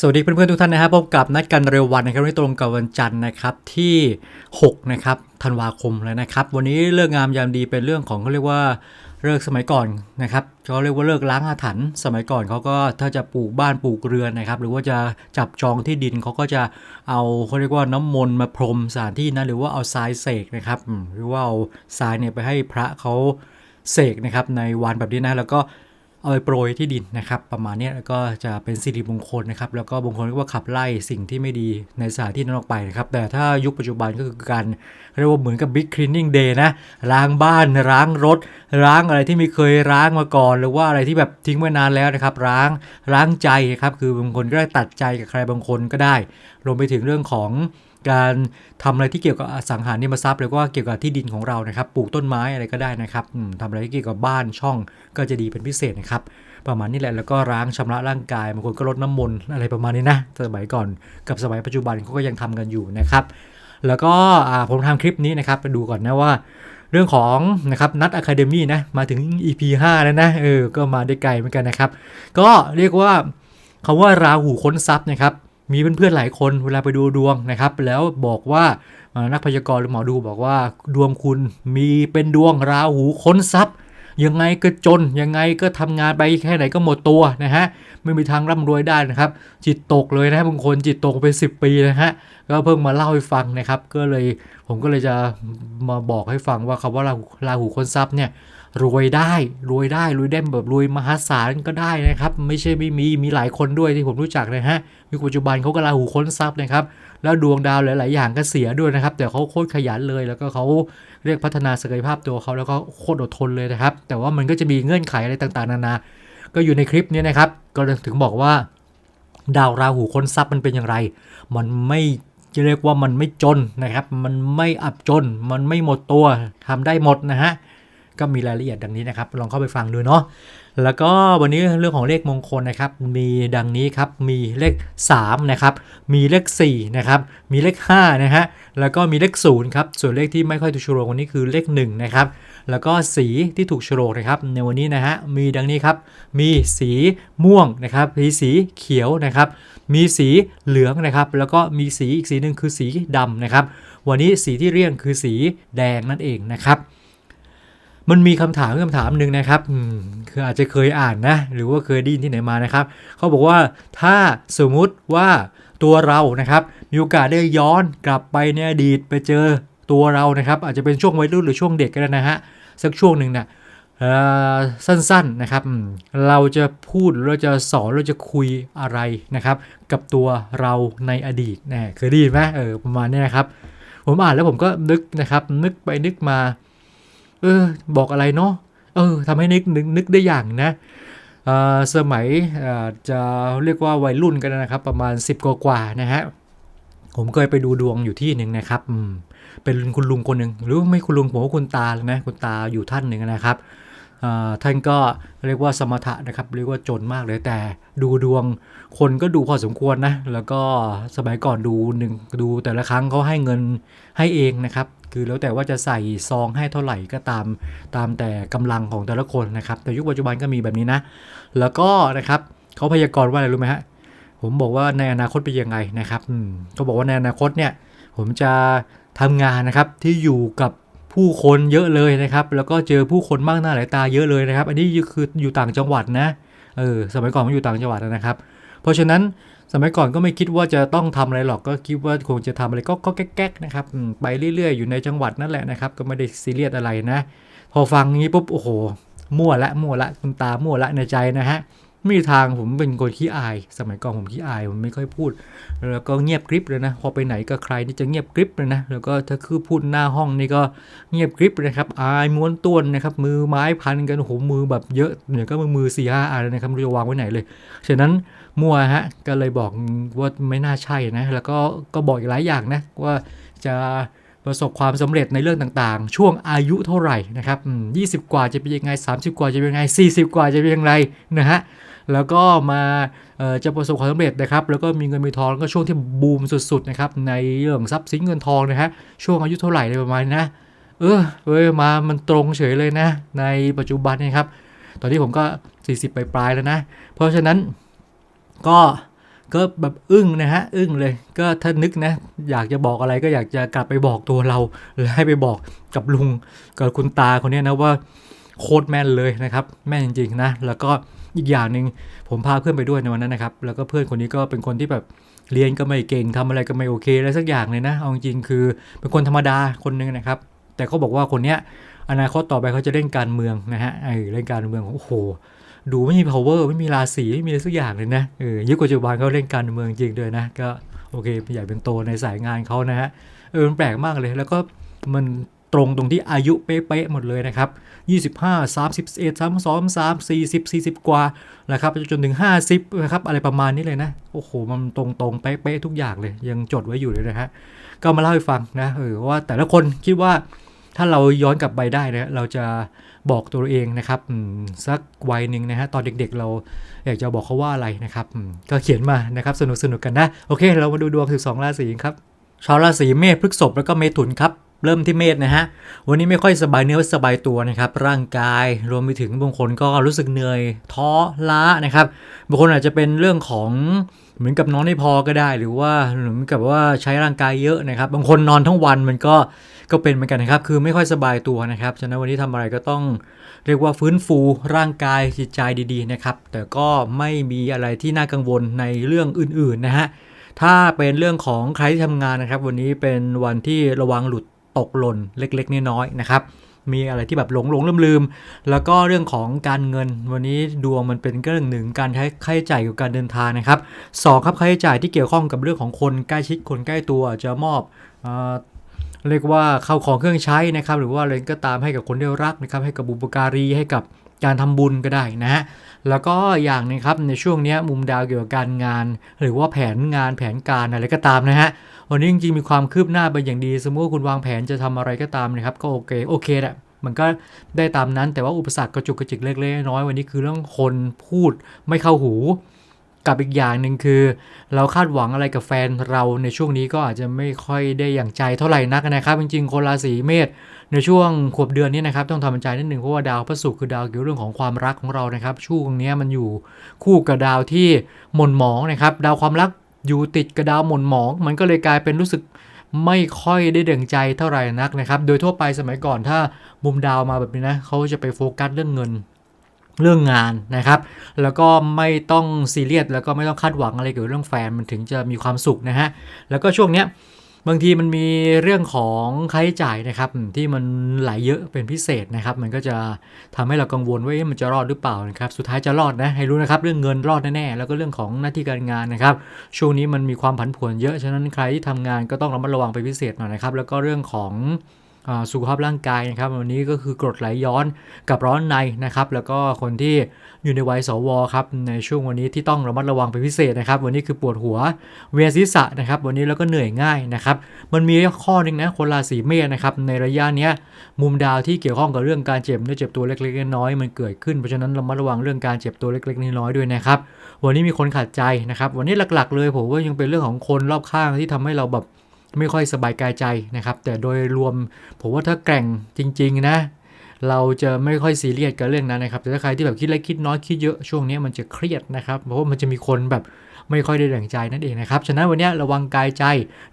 สวัสดีเพื่อนๆทุกท่านนะครับพบกับนัดกันเร็ววันนะครับวันนี้ตรงกับวันจันทร์นะครับที่ 6 นะครับธันวาคมแล้วนะครับ วันนี้เลิกงงามยามดีเป็นเรื่องของเขาเรียกว่าเลิกสมัยก่อนนะครับเขาเรียกว่าเลิกล้างอาถรรพ์สมัยก่อนเขาก็ถ้าจะปลูกบ้านปลูกเรือนนะครับ หรือว่าจะจับจองที่ดินเขาก็จะเอาเขาเรียกว่าน้ำมนต์มาพรมสถานที่นะหรือว่าเอาทรายเสกนะครับหรือว่าเอาทรายเนี่ยไปให้พระเขาเสกนะครับในวันแบบนี้นะแล้วก็ เอาไปโปรยที่ดินนะครับประมาณนี้แล้วก็จะเป็นสิริมงคลนะครับแล้วก็บางคนก็ว่าขับไล่สิ่งที่ไม่ดีในสถานที่นั้นออกไปนะครับแต่ถ้ายุคปัจจุบันก็คือการเรียกว่าเหมือนกับ Big Cleaning Day นะล้างบ้านล้างรถล้างอะไรที่ไม่เคยล้างมาก่อน หรือว่าอะไรที่แบบทิ้งไว้นานแล้วนะครับล้างล้างใจครับคือบางคนก็ได้ตัดใจกับใครบางคนก็ได้ รวมไปถึงเรื่องของ การทำอะไรที่เกี่ยวกับสังหาริมทรัพย์หรือว่าเกี่ยวกับที่ดินของเรานะครับ ปลูกต้นไม้อะไรก็ได้นะครับทำอะไรที่เกี่ยวกับบ้านช่องก็จะดีเป็นพิเศษนะครับ ประมาณนี้แหละแล้วก็ล้างชำระร่างกายบางคนก็ลดน้ำมนต์อะไรประมาณนี้นะสมัยก่อนกับสมัยปัจจุบันเขาก็ยังทำกันอยู่นะครับ แล้วก็ผมทำคลิปนี้นะครับไปดูก่อนนะว่าเรื่องของนะครับนัดอะคาเดมี่นะมาถึง EP 5 แล้วนะเออก็มาได้ไกลเหมือนกันนะครับ ก็เรียกว่าคำว่าราหูค้นทรัพย์นะครับ มีเพื่อนๆหลายคนเวลาไปดูดวงนะครับ แล้วบอกว่านักพยากรณ์หรือหมอดูบอกว่าดวงคุณมีเป็นดวงราหูค้นทรัพย์ยังไงก็จนยังไงก็ทำงานไปแค่ไหนก็หมดตัวนะฮะไม่มีทางร่ำรวยได้นะครับ จิตตกเลยนะบางคนจิตตกไป 10 ปีนะฮะก็เพิ่งมาเล่าให้ฟังนะครับ ก็เลยผมก็เลยจะมาบอกให้ฟังว่าคำว่าราหูราหูค้นทรัพย์เนี่ย รวยได้รวยได้รวยได้แบบรวยมหาศาลก็ได้นะครับ ไม่ใช่ไม่มีมีหลายคนด้วยที่ผมรู้จักนะฮะยุคปัจจุบันเขาก็ราหูค้นทรัพย์นะครับ แล้วดวงดาวหลาย ๆ อย่างก็เสียด้วยนะครับ แต่เขาโคตรขยันเลยแล้วก็เขาเรียกพัฒนาศักยภาพตัวเขาแล้วก็โคตรอดทนเลยนะครับ แต่ว่ามันก็จะมีเงื่อนไขอะไรต่าง ๆ นานา ก็อยู่ในคลิปนี้นะครับ ก็ถึงบอกว่า ดาวราหูค้นทรัพย์มันเป็นอย่างไร มันไม่จะเรียกว่ามันไม่จนนะครับ มันไม่อับจน มันไม่หมดตัวทำได้หมดนะฮะ ก็มีรายละเอียดดังนี้นะครับ ลองเข้าไปฟังดูเนาะแล้วก็วันนี้เรื่องของเลขมงคลนะครับ มีดังนี้ครับมีเลข3นะครับมีเลข4นะครับมีเลข5นะฮะแล้วก็มีเลข0ครับส่วนเลขที่ไม่ค่อยถูกโฉลกวันนี้คือเลข1นะครับแล้วก็สีที่ถูกโฉลกนะครับในวันนี้นะฮะมีดังนี้ครับมีสีม่วงนะครับมีสีเขียวนะครับมีสีเหลืองนะครับ แล้วก็มีสีอีกสีหนึ่งคือสีดำนะครับ วันนี้สีที่เรียงคือสีแดงนั่นเองนะครับ มันมีคำถามคำถามหนึ่งนะครับคืออาจจะเคยอ่านนะ หรือว่าเคยได้ยินที่ไหนมานะครับ เขาบอกว่าถ้าสมมุติว่าตัวเรานะครับ มีโอกาสได้ย้อนกลับไปในอดีตไปเจอตัวเรานะครับ อาจจะเป็นช่วงวัยรุ่นหรือช่วงเด็กก็ได้นะฮะสักช่วงหนึ่งเนี่ยสั้นๆนะครับ เราจะพูดเราจะสอนเราจะคุยอะไรนะครับ กับตัวเราในอดีตนะเคยได้ยินไหมเออประมาณนี้นะครับ ผมอ่านแล้วผมก็นึกนะครับ นึกไปนึกมา เออ บอกอะไรเนาะเออทำให้นึกนึกนึกได้อย่างนะสมัยจะเรียกว่าวัยรุ่นกันนะครับ ประมาณ 10 กว่ากว่านะฮะผมเคยไปดูดวงอยู่ที่หนึ่งนะครับเป็นคุณลุงคนหนึ่งหรือไม่คุณลุงผมว่าคุณตาเลยนะคุณตาอยู่ท่านหนึ่งนะครับ ท่านก็เรียกว่าสมถะนะครับ เรียกว่าจนมากเลยแต่ดูดวงคนก็ดูพอสมควรนะ แล้วก็สมัยก่อนดูหนึ่งดูแต่ละครั้งเขาให้เงินให้เองนะครับ คือแล้วแต่ว่าจะใส่ซองให้เท่าไหร่ก็ตามตามแต่กำลังของแต่ละคนนะครับ แต่ยุคปัจจุบันก็มีแบบนี้นะ แล้วก็นะครับเขาพยากรณ์ว่าอะไรรู้ไหมฮะผมบอกว่าในอนาคตเป็นยังไงนะครับเขาบอกว่าในอนาคตเนี่ยผมจะทำงานนะครับที่อยู่กับ ผู้คนเยอะเลยนะครับ แล้วก็เจอผู้คนมากหน้าหลายตาเยอะเลยนะครับ อันนี้คืออยู่ต่างจังหวัดนะ เออ สมัยก่อนผมอยู่ต่างจังหวัดนะครับ เพราะฉะนั้นสมัยก่อนก็ไม่คิดว่าจะต้องทำอะไรหรอก ก็คิดว่าคงจะทำอะไรก็ก็แก๊กๆนะครับ ไปเรื่อยๆ อยู่ในจังหวัดนั่นแหละนะครับ ก็ไม่ได้ซีเรียสอะไรนะ พอฟังงี้ปุ๊บ โอ้โห มั่วละ มั่วละ คุณตา มั่วละในใจนะฮะ ไม่มีทางผมเป็นคนขี้อาย สมัยก่อนผมขี้อายผมไม่ค่อยพูด แล้วก็เงียบกริบเลยนะ พอไปไหนกับใครนี่จะเงียบกริบเลยนะ แล้วก็ถ้าคือพูดหน้าห้องนี่ก็เงียบกริบเลยครับ อายม้วนต้วนนะครับ มือไม้พันกันโอ้โหมือแบบเยอะเนี่ยก็มือมือสี่ห้าอันนะครับไม่รู้จะวางไว้ไหนเลย ฉะนั้นมั่วฮะก็เลยบอกว่าไม่น่าใช่นะ แล้วก็ก็บอกอีกหลายอย่างนะว่าจะประสบความสำเร็จในเรื่องต่างๆ ช่วงอายุเท่าไหร่นะครับอืม20กว่าจะเป็นยังไง 30 กว่าจะเป็นยังไง 40 กว่าจะเป็นยังไงนะฮะ แล้วก็มาเอ่อจะประสบความสำเร็จนะครับ แล้วก็มีเงินมีทองแล้วก็ช่วงที่บูมสุดๆนะครับในเรื่องทรัพย์สินเงินทองนะฮะช่วงอายุเท่าไหร่อะไรประมาณนี้นะเออเว้ยมามันตรงเฉยเลยนะ ในปัจจุบันนะครับ ตอนนี้ผมก็ 40ปลายๆแล้วนะ เพราะฉะนั้นก็ก็แบบอึ้งนะฮะอึ้งเลยก็ถ้านึกนะอยากจะบอกอะไรก็อยากจะกลับไปบอกตัวเรา หรือให้ไปบอกกับลุงกับคุณตาคนนี้นะว่า โคตรแม่นเลยนะครับ แม่นจริงๆนะ แล้วก็อีกอย่างหนึ่งผมพาเพื่อนไปด้วยในวันนั้นนะครับ แล้วก็เพื่อนคนนี้ก็เป็นคนที่แบบเรียนก็ไม่เก่งทำอะไรก็ไม่โอเคอะไรสักอย่างเลยนะ เอาจริงๆคือเป็นคนธรรมดาคนหนึงนะครับ แต่เขาบอกว่าคนเนี้ยอนาคตต่อไปเขาจะเล่นการเมืองนะฮะเออเล่นการเมืองโอ้โห ดูไม่มี power ไม่มีราศีไม่มีอะไรสักอย่างเลยนะเออยุคปัจจุบันเขาเล่นการเมืองจริงด้วยนะ ก็โอเคเป็นใหญ่เป็นโตในสายงานเขานะฮะเออมันแปลกมากเลย แล้วก็มัน ตรงตรงที่อายุเป๊ะๆหมดเลยนะครับ 25 31 32 3 40 40 กว่านะครับจนถึง 50นะครับอะไรประมาณนี้เลยนะ โอ้โห มันตรงๆเป๊ะๆทุกอย่างเลย ยังจดไว้อยู่เลยนะฮะก็มาเล่าให้ฟังนะเออว่าแต่ละคนคิดว่าถ้าเราย้อนกลับไปได้นะเราจะบอกตัวเองนะครับสักวัยหนึ่งนะฮะตอนเด็กๆ เราอยากจะบอกเขาว่าอะไรนะครับก็เขียนมานะครับสนุกสนุกๆกันนะ โอเค เรามาดูดวง 12 ราศีครับชาวราศีเมษพฤษภแล้วก็เมถุนครับ เริ่มที่เมษนะฮะ วันนี้ไม่ค่อยสบายเนื้อสบายตัวนะครับ ร่างกายรวมไปถึงบางคนก็รู้สึกเหนื่อยท้อล้านะครับ บางคนอาจจะเป็นเรื่องของเหมือนกับนอนไม่พอก็ได้ หรือว่าเหมือนกับว่าใช้ร่างกายเยอะนะครับ บางคนนอนทั้งวันมันก็ก็เป็นเหมือนกันนะครับ คือไม่ค่อยสบายตัวนะครับ ฉะนั้นวันนี้ทำอะไรก็ต้องเรียกว่าฟื้นฟูร่างกายจิตใจดีๆนะครับ แต่ก็ไม่มีอะไรที่น่ากังวลในเรื่องอื่นๆนะฮะ ถ้าเป็นเรื่องของใครที่ทำงานนะครับ วันนี้เป็นวันที่ระวังหลุด ตกหล่นเล็กๆ น้อยๆนะครับมีอะไรที่แบบหลงหลงลืมลืมแล้วก็เรื่องของการเงิน วันนี้ดวงมันเป็นเรื่องหนึ่งการใช้ค่าใช้จ่ายกับการเดินทางนะครับสองครับค่าใช้จ่ายที่เกี่ยวข้องกับเรื่องของคนใกล้ชิดคนใกล้ตัวจะมอบเอเรียกว่าเข้าของเครื่องใช้นะครับ หรือว่าอะไรก็ตามให้กับคนที่รักนะครับ ให้กับบุปการีให้กับ การทำบุญก็ได้นะฮะแล้วก็อย่างนึงครับในช่วงนี้มุมดาวเกี่ยวกับการงาน หรือว่าแผนงานแผนการอะไรก็ตามนะฮะวันนี้จริงๆมีความคืบหน้าไปอย่างดี สมมติว่าคุณวางแผนจะทำอะไรก็ตามนะครับ ก็โอเคโอเคแหละมันก็ได้ตามนั้นแต่ว่าอุปสรรคกระจุกกระจิกเล็กๆน้อยๆวันนี้คือเรื่องคนพูดไม่เข้าหูกับอีกอย่างหนึ่งคือ เราคาดหวังอะไรกับแฟนเราในช่วงนี้ก็อาจจะไม่ค่อยได้อย่างใจเท่าไหร่นักนะครับ จริงๆคนราศีเมษ ในช่วงขวบเดือนนี้นะครับต้องทำใจนิดหนึ่งเพราะว่าดาวพระศุกร์คือดาวเกี่ยวเรื่องของความรักของเรานะครับช่วงนี้มันอยู่คู่กับดาวที่หม่นหมองนะครับดาวความรักอยู่ติดกับดาวหม่นหมอง มันก็เลยกลายเป็นรู้สึกไม่ค่อยได้เด่งใจเท่าไหร่นักนะครับ โดยทั่วไปสมัยก่อนถ้ามุมดาวมาแบบนี้นะเขาจะไปโฟกัสเรื่องเงินเรื่องงานนะครับ แล้วก็ไม่ต้องซีเรียสแล้วก็ไม่ต้องคาดหวังอะไรเกี่ยวกับเรื่องแฟนมันถึงจะมีความสุขนะฮะแล้วก็ช่วงเนี้ย บางทีมันมีเรื่องของค่าใช้จ่ายนะครับที่มันไหลเยอะเป็นพิเศษนะครับ มันก็จะทำให้เรากังวลว่ามันจะรอดหรือเปล่านะครับสุดท้ายจะรอดนะให้รู้นะครับเรื่องเงินรอดแน่ๆแล้วก็เรื่องของหน้าที่การงานนะครับ ช่วงนี้มันมีความผันผวนเยอะฉะนั้นใครที่ทำงานก็ต้องระมัดระวังเป็นพิเศษหน่อยนะครับ แล้วก็เรื่องของ สุขภาพร่างกายนะครับวันนี้ก็คือกรดไหลย้อนกับร้อนในนะครับ แล้วก็คนที่อยู่ในวัยสวครับในช่วงวันนี้ที่ต้องระมัดระวังเป็นพิเศษนะครับ วันนี้คือปวดหัวเวียนศีรษะนะครับ วันนี้แล้วก็เหนื่อยง่ายนะครับ มันมีข้อหนึงนะคนราศีเมษนะครับในระยะเนี้ยมุมดาวที่เกี่ยวข้องกับเรื่องการเจ็บเนื้อเจ็บตัวเล็กๆน้อยๆมันเกิดขึ้นเพราะฉะนั้นระมัดระวังเรื่องการเจ็บตัวเล็กๆน้อยๆด้วยนะครับ วันนี้มีคนขัดใจนะครับ วันนี้หลักๆ เลยผมว่ายังเป็นเรื่องของคนรอบข้างที่ทำให้เราแบบ ไม่ค่อยสบายกายใจนะครับ แต่โดยรวมผมว่าถ้าแกร่งจริง ๆ นะ เราจะไม่ค่อยซีเรียสกับเรื่องนั้นนะครับ แต่ถ้าใครที่แบบคิดเล็กคิดน้อยคิดเยอะช่วงนี้มันจะเครียดนะครับ เพราะว่ามันจะมีคนแบบไม่ค่อยได้ดั่งใจนั่นเองนะครับ ฉะนั้นวันนี้ระวังกายใจ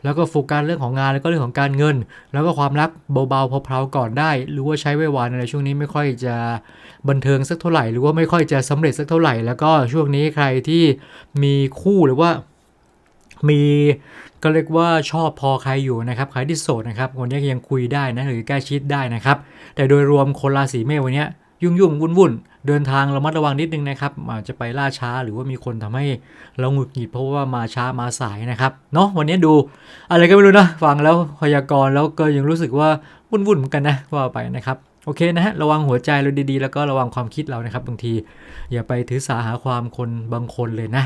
แล้วก็โฟกัสเรื่องของงานแล้วก็เรื่องของการเงิน แล้วก็ความรักเบาๆเพลาๆก่อนได้ หรือว่าใช้ไว้วานอะไรช่วงนี้ไม่ค่อยจะบันเทิงสักเท่าไหร่ หรือว่าไม่ค่อยจะสำเร็จสักเท่าไหร่ แล้วก็ช่วงนี้ใครที่มีคู่หรือว่ามี ก็เรียกว่าชอบพอใครอยู่นะครับใครที่โสดนะครับวันนี้ยังคุยได้นะหรือใกล้ชิดได้นะครับ แต่โดยรวมคนราศีเมษวันนี้ยุ่งยุ่งวุ่นวุ่นๆเดินทางระมัดระวังนิดนึงนะครับอาจจะไปล่าช้าหรือว่ามีคนทำให้เราหงุดหงิดเพราะว่ามาช้ามาสายนะครับเนาะวันนี้ดูอะไรก็ไม่รู้นะฟังแล้วพยากรณ์แล้วก็ยังรู้สึกว่าวุ่นวุ่นๆเหมือนกันนะว่าไปนะครับโอเคนะฮะระวังหัวใจเราดีๆ แล้วก็ระวังความคิดเรานะครับบางที อย่าไปถือสาหาความคนบางคนเลยนะ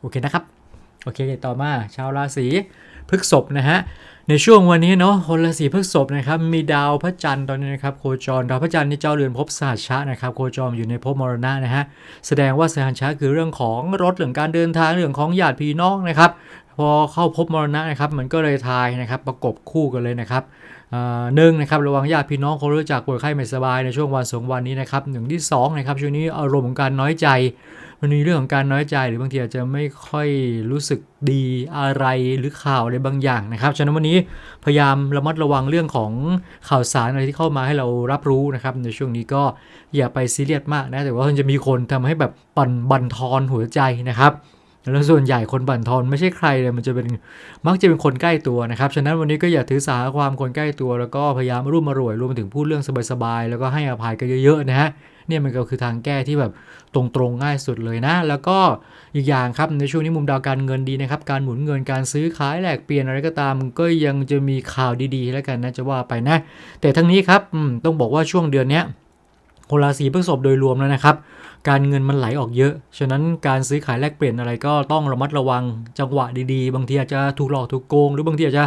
โอเคนะครับ โอเคต่อมาชาวราศีพฤกษภนะฮะในช่วงวันนี้เนาะคนราศีพฤษภนะครับมีดาวพระจันทร์ตอนนี้นะครับโคจรดาวพระจันทร์นี่เจ้าเรือนภพสหัชชะนะครับโคจรอยู่ในภพมรณะนะฮะแสดงว่าสหัชชะคือเรื่องของรถเรื่องการเดินทางเรื่องของญาติพี่น้องนะครับพอเข้าภพมรณะนะครับมันก็เลยทายนะครับประกบคู่กันเลยนะครับ หนึ่งนะครับระวังญาติพี่น้องคนรู้จักป่วยไข้ไม่สบายในช่วงวันสองวันนี้นะครับหนึ่งที่สองนะครับช่วงนี้อารมณ์ของการน้อยใจ มันมีเรื่องของการน้อยใจ หรือบางทีอาจจะไม่ค่อยรู้สึกดีอะไรหรือข่าวอะไรบางอย่างนะครับฉะนั้นวันนี้พยายามระมัดระวังเรื่องของข่าวสารอะไรที่เข้ามาให้เรารับรู้นะครับในช่วงนี้ก็อย่าไปซีเรียสมากนะแต่ว่ามันจะมีคนทำให้แบบปั่นบั่นทอนหัวใจนะครับ แล้วส่วนใหญ่คนบั่นทอนไม่ใช่ใครเลยมันจะเป็นมักจะเป็นคนใกล้ตัวนะครับ ฉะนั้นวันนี้ก็อย่าถือสาความคนใกล้ตัว แล้วก็พยายามรุ่มมารวยรวมถึงพูดเรื่องสบายๆแล้วก็ให้อภัยกันเยอะๆนะฮะเนี่ยมันก็คือทางแก้ที่แบบตรงๆง่ายสุดเลยนะ แล้วก็อีกอย่างครับในช่วงนี้มุมดาวการเงินดีนะครับ การหมุนเงินการซื้อขายแลกเปลี่ยนอะไรก็ตาม ก็ยังจะมีข่าวดีๆ แล้วกันนะจะว่าไปนะ แต่ทั้งนี้ครับต้องบอกว่าช่วงเดือนนี้คนราศีพฤษภโดยรวมแล้วนะครับ การเงินมันไหลออกเยอะ ฉะนั้นการซื้อขายแลกเปลี่ยนอะไรก็ต้องระมัดระวังจังหวะดีๆ บางทีอาจจะถูกหลอกถูกโกง หรือบางทีอาจจะ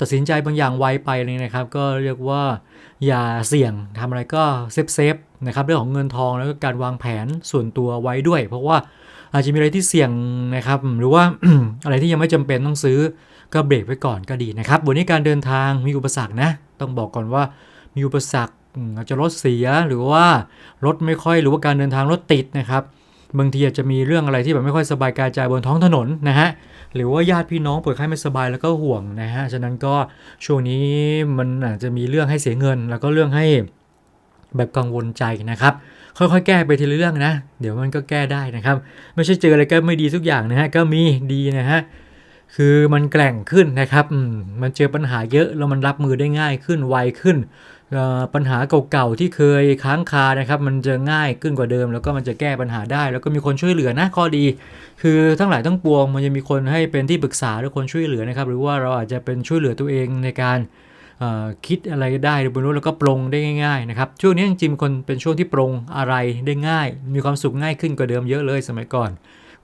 ตัดสินใจบางอย่างไวไปเลยนะครับ ก็เรียกว่าอย่าเสี่ยงทำอะไรก็เซฟเซฟนะครับเรื่องของเงินทองแล้วก็การวางแผนส่วนตัวไว้ด้วย เพราะว่าอาจจะมีอะไรที่เสี่ยงนะครับ หรือว่าอะไรที่ยังไม่จำเป็นต้องซื้อก็เบรกไว้ก่อนก็ดีนะครับ วันนี้การเดินทางมีอุปสรรคนะ ต้องบอกก่อนว่ามีอุปสรรค อาจจะรถเสียหรือว่ารถไม่ค่อยหรือว่าการเดินทางรถติดนะครับบางทีอาจจะมีเรื่องอะไรที่แบบไม่ค่อยสบายกายใจบนท้องถนนนะฮะหรือว่าญาติพี่น้องป่วยไข้ไม่สบายแล้วก็ห่วงนะฮะฉะนั้นก็ช่วงนี้มันอาจจะมีเรื่องให้เสียเงิน แล้วก็เรื่องให้แบบกังวลใจนะครับ ค่อยๆ แก้ไปทีละเรื่องนะ เดี๋ยวมันก็แก้ได้นะครับ ไม่ใช่เจออะไรก็ไม่ดีทุกอย่างนะฮะก็มีดีนะฮะ คือมันแกร่งขึ้นนะครับมันเจอปัญหาเยอะแล้วมันรับมือได้ง่ายขึ้นไวขึ้น ปัญหาเก่าๆที่เคยค้างคานะครับ มันจะง่ายขึ้นกว่าเดิม แล้วก็มันจะแก้ปัญหาได้ แล้วก็มีคนช่วยเหลือนะข้อดี คือทั้งหลายทั้งปวง มันจะมีคนให้เป็นที่ปรึกษาหรือคนช่วยเหลือนะครับ หรือว่าเราอาจจะเป็นช่วยเหลือตัวเองในการคิดอะไรได้หรือบนรู้แล้วก็ปรงได้ง่ายๆนะครับช่วงนี้จริงๆคนเป็นช่วงที่ปรงอะไรได้ง่าย มีความสุขง่ายขึ้นกว่าเดิมเยอะเลยสมัยก่อน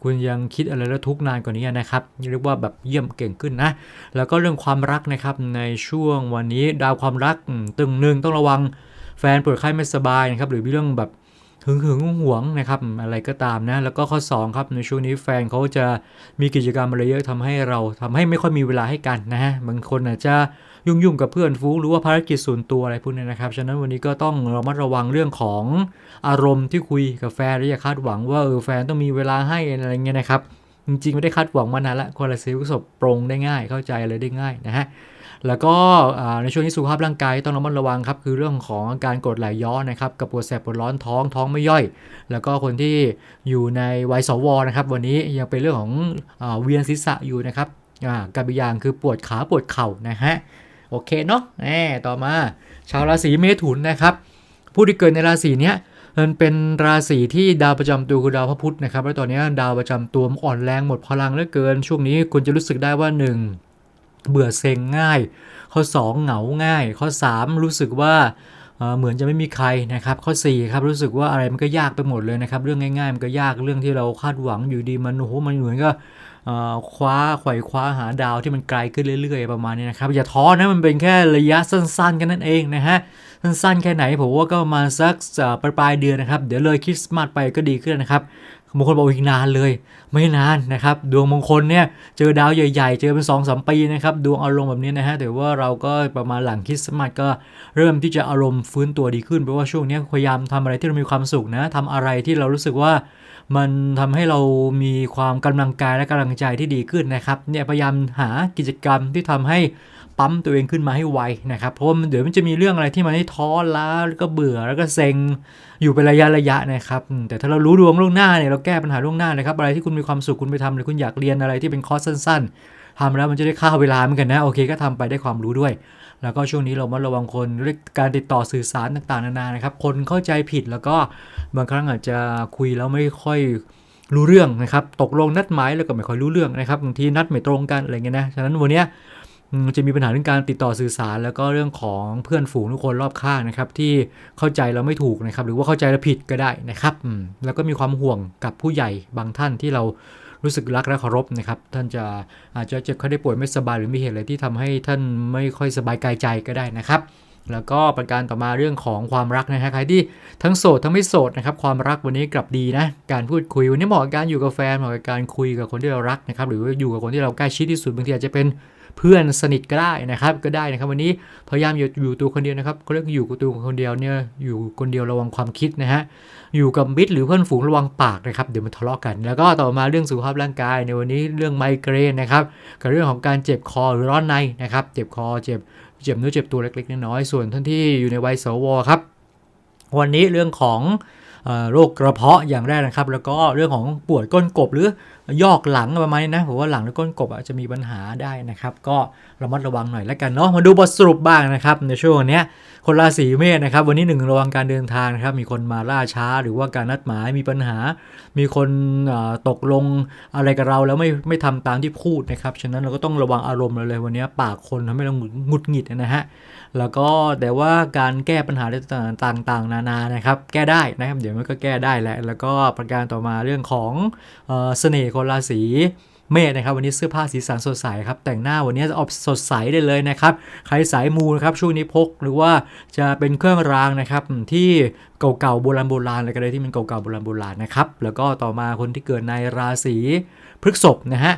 คุณยังคิดอะไรแล้วทุกนานกว่านี้นะครับเรียกว่าแบบเยี่ยมเก่งขึ้นนะ แล้วก็เรื่องความรักนะครับในช่วงวันนี้ดาวความรักตึงหนึ่งต้องระวังแฟนป่วยไข้ไม่สบายนะครับหรือมีเรื่องแบบ หึงหึงหวงนะครับอะไรก็ตามนะ แล้วก็ข้อ 2 ครับในช่วงนี้แฟนเขาจะมีกิจกรรมอะไรเยอะทำให้เราทำให้ไม่ค่อยมีเวลาให้กันนะฮะบางคนอาจจะยุ่งยุ่งกับเพื่อนฟูงหรือว่าภารกิจส่วนตัวอะไรพวกนี้นะครับ ฉะนั้นวันนี้ก็ต้องระมัดระวังเรื่องของอารมณ์ที่คุยกับแฟนและอย่าคาดหวังว่าเออแฟนต้องมีเวลาให้อะไรเงี้ยนะครับ จริงๆ ไม่ได้คาดหวังมานานละคนละซีวิสบปรงได้ง่ายเข้าใจอะไรได้ง่ายนะฮะแล้วก็ในช่วงนี้สุขภาพร่างกายต้องระมัดระวังครับ คือเรื่องของการกดไหลย้อนนะครับ กับปวดแสบปวดร้อนท้องท้องไม่ย่อย แล้วก็คนที่อยู่ในวัยสวนะครับ วันนี้ยังเป็นเรื่องของอเวียนศีรษะอยู่นะครับกับอีกอย่างคือปวดขาปวดเข่านะฮะโอเคเนาะแหมต่อมาชาวราศีเมถุนนะครับ ผู้ที่เกิดในราศีเนี้ย มันเป็นราศีที่ดาวประจำตัวคือดาวพระพุธนะครับแล้วตอนนี้ดาวประจำตัวอ่อนแรงหมดพลังเหลือเกิน ช่วงนี้คุณจะรู้สึกได้ว่า 1. เบื่อเซ็งง่าย ข้อ 2 เหงาง่าย ข้อ 3 รู้สึกว่าเหมือนจะไม่มีใครนะครับ ข้อ4ครับรู้สึกว่าอะไรมันก็ยากไปหมดเลยนะครับ เรื่องง่ายๆมันก็ยากเรื่องที่เราคาดหวังอยู่ดีมันโอ้โหมันเหมือนก็ คว้าไขว่คว้าหาดาวที่มันไกลขึ้นเรื่อยๆ ประมาณนี้นะครับ อย่าท้อนะมันเป็นแค่ระยะสั้นๆ กันนั่นเองนะฮะ สั้นๆ แค่ไหนผมว่าก็ประมาณสักปลายเดือนนะครับ เดี๋ยวเลยคริสต์มาสไปก็ดีขึ้นนะครับ บางคนบอกอีกนานเลย ไม่นานนะครับ ดวงมงคลเนี่ยเจอดาวใหญ่ ๆ เจอเป็น2อสปีนะครับดวงอารมณ์แบบนี้นะฮะแต่ว่าเราก็ประมาณหลังคริสต์มาสก็เริ่มที่จะอารมณ์ฟื้นตัวดีขึ้นเพราะว่าช่วงนี้พยายามทำอะไรที่เรามีความสุขนะทำอะไรที่เรารู้สึกว่ามันทำให้เรามีความกำลังกายและกำลังใจที่ดีขึ้นนะครับเนี่ยพยายามหากิจกรรมที่ทำให้ปั๊มตัวเองขึ้นมาให้ไวนะครับเพราะว่าเดี๋ยวมันจะมีเรื่องอะไรที่มันให้ท้อล้าแล้วก็เบื่อแล้วก็เซ็งอยู่เป็นระยะระยะนะครับแต่ถ้าเรารู้ดวงล่วงหน้าเนี่ยเราแก้ปัญหาล่วงหน้านะครับอะไรที่คุณมีความสุขคุณไปทำหรือคุณอยากเรียนอะไรที่เป็นคอร์สสั้น ๆทำแล้วมันจะได้ค่าเวลาเหมือนกันนะโอเคก็ทำไปได้ความรู้ด้วย แล้วก็ช่วงนี้เรามาระวังคนเรื่องการติดต่อสื่อสารต่างๆนานานะครับคนเข้าใจผิดแล้วก็บางครั้งอาจจะคุยแล้วไม่ค่อยรู้เรื่องนะครับ ตกลงนัดหมายแล้วก็ไม่ค่อยรู้เรื่องนะครับบางทีนัดไม่ตรงกันอะไรเงี้ยนะ ฉะนั้นวันนี้ จะมีปัญหาเรื่องการติดต่อสื่อสาร แล้วก็เรื่องของเพื่อนฝูงทุกคนรอบข้างนะครับ ที่เข้าใจเราไม่ถูกนะครับ หรือว่าเข้าใจเราผิดก็ได้นะครับแล้วก็มีความห่วงกับผู้ใหญ่บางท่านที่เรารู้สึกรักและเคารพนะครับ ท่านจะอาจจะเจ็บเขาได้ป่วยไม่สบายหรือมีเหตุอะไรที่ทำให้ท่านไม่ค่อยสบายกายใจก็ได้นะครับ แล้วก็ประการต่อมาเรื่องของความรักนะฮะใครที่ทั้งโสดทั้งไม่โสดนะครับ ความรักวันนี้กลับดีนะ การพูดคุยวันนี้เหมาะกับการอยู่กับแฟนเหมาะกับการคุยกับคนที่เรารักนะครับ หรือว่าอยู่กับคนที่เราใกล้ชิดที่สุดบางทีอาจจะเป็น เพื่อนสนิทก็ได้นะครับก็ได้นะครับ วันนี้พยายามอย่าอยู่ตัวคนเดียวนะครับเขาเรียกอยู่กับตัวคนเดียวเนี่ยอยู่คนเดียวระวังความคิดนะฮะอยู่กับมิตรหรือเพื่อนฝูงระวังปากนะครับเดี๋ยวมันทะเลาะกัน แล้วก็ต่อมาเรื่องสุขภาพร่างกายในวันนี้เรื่องไมเกรนนะครับกับเรื่องของการเจ็บคอหรือร้อนในนะครับเจ็บคอเจ็บเจ็บเนื้อเจ็บตัวเล็กๆน้อยๆส่วนท่านที่อยู่ในวัยสวครับวันนี้เรื่องของโรคกระเพาะอย่างแรกนะครับ แล้วก็เรื่องของปวดก้นกบหรือยอกหลังประมาณนี้นะผมว่าหลังหรือก้นกบอาจจะมีปัญหาได้นะครับ ก็ระมัดระวังหน่อยแล้วกันเนาะมาดูบทสรุปบ้างนะครับ ในช่วงนี้คนราศีเมษนะครับ วันนี้หนึ่งระวังการเดินทางนะครับ มีคนมาล่าช้าหรือว่าการนัดหมายมีปัญหา มีคนตกลงอะไรกับเราแล้วไม่ไม่ทำตามที่พูดนะครับฉะนั้นเราก็ต้องระวังอารมณ์เราเลยวันนี้ปากคนทำให้เราหงุดหงิดนะฮะแล้วก็แต่ว่าการแก้ปัญหาต่างๆ นานานะครับ แก้ได้นะครับ เดี๋ยวมันก็แก้ได้แหละแล้วก็ประการต่อมาเรื่องของเอ่อเสน่ห์คนราศีเมษนะครับวันนี้เสื้อผ้าสีสันสดใสครับแต่งหน้าวันนี้จะออกสดใสได้เลยนะครับใครสายมูนะครับช่วงนี้พกหรือว่าจะเป็นเครื่องรางนะครับที่เก่าๆโบราณโบราณอะไรก็ได้ที่มันเก่าๆโบราณโบราณนะครับแล้วก็ต่อมาคนที่เกิดในราศีพฤษภนะฮะ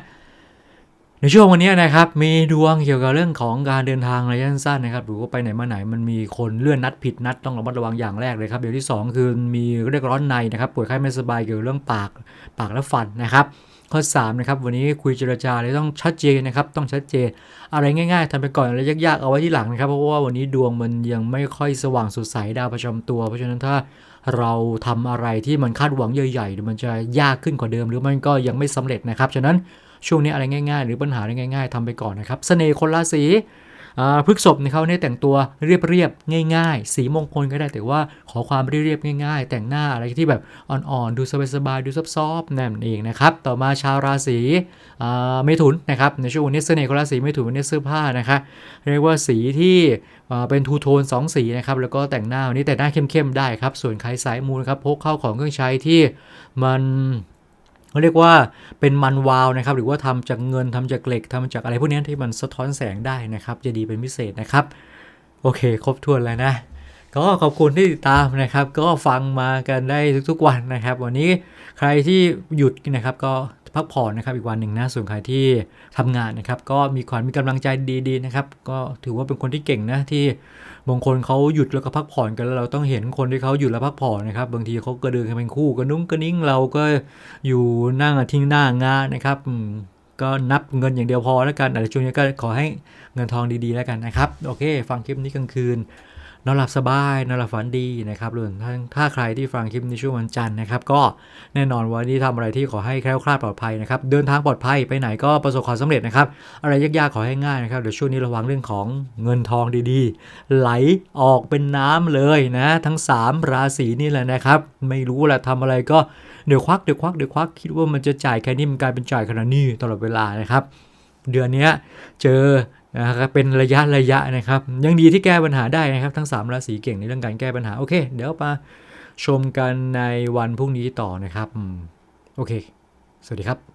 ในช่วงวันนี้นะครับมีดวงเกี่ยวกับเรื่องของการเดินทางระยะสั้นนะครับหรือว่าไปไหนมาไหนมันมีคนเลื่อนนัดผิดนัดต้องระมัดระวังอย่างแรกเลยครับอย่างที่ 2 คือมีเรียกร้อนในนะครับปวดไข้ไม่สบายเกี่ยวกับเรื่องปากปากและฟันนะครับข้อ3นะครับวันนี้คุยเจรจาเลยต้องชัดเจนนะครับต้องชัดเจน อะไรง่ายๆทำไปก่อนอะไรยากๆเอาไว้ที่หลังนะครับเพราะว่าวันนี้ดวงมันยังไม่ค่อยสว่างสดใสดาวประจำตัว เพราะฉะนั้นถ้าเราทำอะไรที่มันคาดหวังใหญ่ๆมันจะยากขึ้นกว่าเดิม หรือมันก็ยังไม่สำเร็จนะครับฉะนั้น ช่วงนี้อะไรง่าย ๆ หรือปัญหาอะไรง่ายๆทำไปก่อนนะครับเสน่ห์คนราศีพฤกษบในเขาเนี่ยแต่งตัวเรียบๆง่าย ๆ สีมงคลก็ได้แต่ว่าขอความเรียบๆง่าย ๆ แต่งหน้าอะไรที่แบบอ่อนๆ ดูสบายๆดูซอฟๆนั่นเองนะครับ ต่อมาชาวราศีอ่าเมถุนนะครับในช่วงนี้เสน่ห์คนราศีเมถุนวันนี้เสื้อผ้านะคะเรียกว่าสีที่เป็นทูโทนสองสีนะครับแล้วก็แต่งหน้าวันนี้แต่งหน้าเข้มๆได้ครับส่วนใครสายมูนะครับพกเข้าของเครื่องใช้ที่มัน เขาเรียกว่าเป็นมันวาวนะครับ หรือว่าทำจากเงินทำจากเหล็กทำจากอะไรพวกนี้ที่มันสะท้อนแสงได้นะครับ จะดีเป็นพิเศษนะครับ โอเค ครบถ้วนแล้วนะ ก็ขอบคุณที่ติดตามนะครับ ก็ฟังมากันได้ทุกๆวันนะครับ วันนี้ใครที่หยุดนะครับก็ พักผ่อนนะครับอีกวันหนึ่งนะส่วนใครที่ทำงานนะครับ ก็มีความมีกำลังใจดีๆนะครับก็ถือว่าเป็นคนที่เก่งนะที่บางคนเขาหยุดแล้วก็พักผ่อนกันแล้วเราต้องเห็นคนที่เขาหยุดแล้วพักผ่อนนะครับ บางทีเขาก็เดินกันเป็นคู่กระนุ้งกระนิ้งเราก็อยู่นั่งทิ้งหน้างานนะครับก็นับเงินอย่างเดียวพอแล้วกันแต่ช่วงนี้ก็ขอให้เงินทองดีๆแล้วกันนะครับ โอเค ฟังคลิปนี้กลางคืน นอนหลับสบายนอนหลับฝันดีนะครับรวมทั้งถ้าใครที่ฟังคลิปในช่วงวันจันทร์นะครับ ก็แน่นอนวันนี้ทำอะไรที่ขอให้แคล้วคลาดปลอดภัยนะครับ เดินทางปลอดภัยไปไหนก็ประสบความสำเร็จนะครับ อะไรยากๆขอให้ง่ายนะครับเดี๋ยวช่วงนี้ระวังเรื่องของเงินทองดีๆ ไหลออกเป็นน้ำเลยนะ ทั้ง 3 ราศีนี่แหละนะครับ ไม่รู้แหละทำอะไรก็เดี๋ยวควักเดี๋ยวควักเดี๋ยวควักคิดว่ามันจะจ่ายแค่นี้มันกลายเป็นจ่ายขนาดนี้ตลอดเวลานะครับ เดือนนี้เจอ นะครับเป็นระยะระยะนะครับ ยังดีที่แก้ปัญหาได้นะครับ ทั้ง3ราศีเก่งในเรื่องการแก้ปัญหา โอเค เดี๋ยวมาชมกันในวันพรุ่งนี้ต่อนะครับโอเค สวัสดีครับ